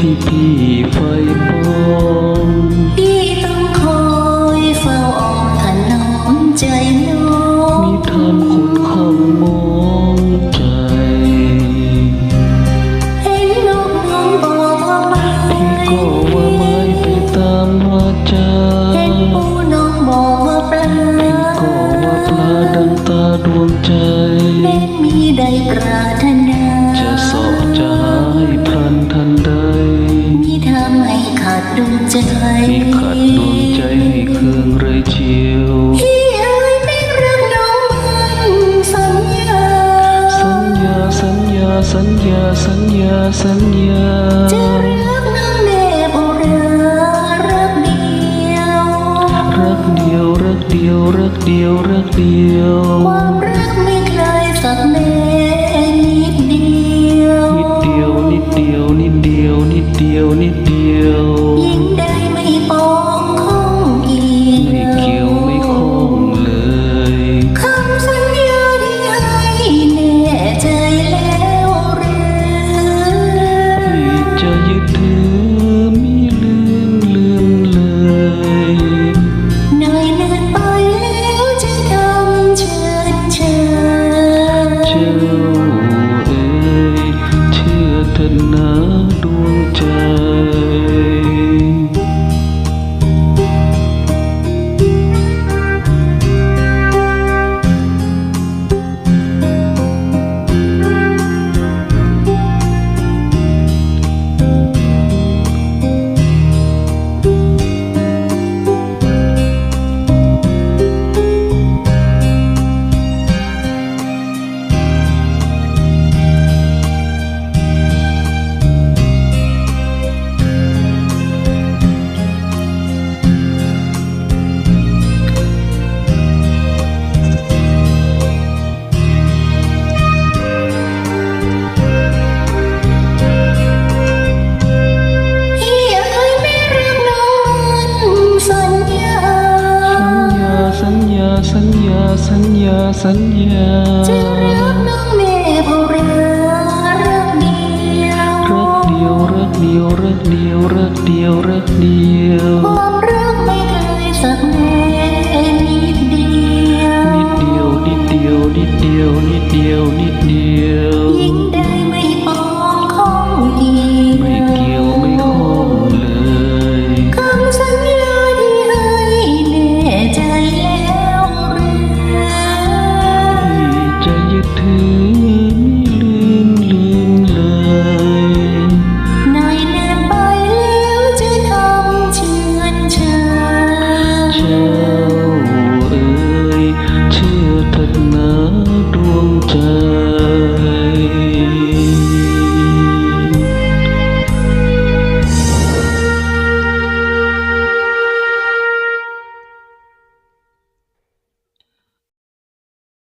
ที่พี่ไฟปองพี่ต้องคอยเฝ้าอ้อมถนอมใจน้องมิทานคนข้างมองใจ เห็นนกน้องบอกว่าไม่พี่ก็ว่าไม่ไปตามว่าจาเห็นปูน้องบอกว่าปลาพี่ก็ว่าปลาดังตาดวงใจเม็มีได้ปรารถนา ใจมีขัดดวงใจให้เคืองเลยเชียวพี่เอ๋ยไม่รักน้องมันสัญญา สัญญาสัญญาสัญญาสัญญาสัญญาจะรักน้องแน่บุรารักเดียว รักเดียวรักเดียวรักเดียวรักเดียวความรัก สัญญาสัญญาสัญญาจะรักน้องแม่บุรารักเดียวรักเดียวรักเดียวรักเดียวรักเดียวรักเดียวความรักไม่เคยสักแม่นิดเดียวนิดเดียวนิดเดียวนิดเดียวนิดเดียวนิดเดียว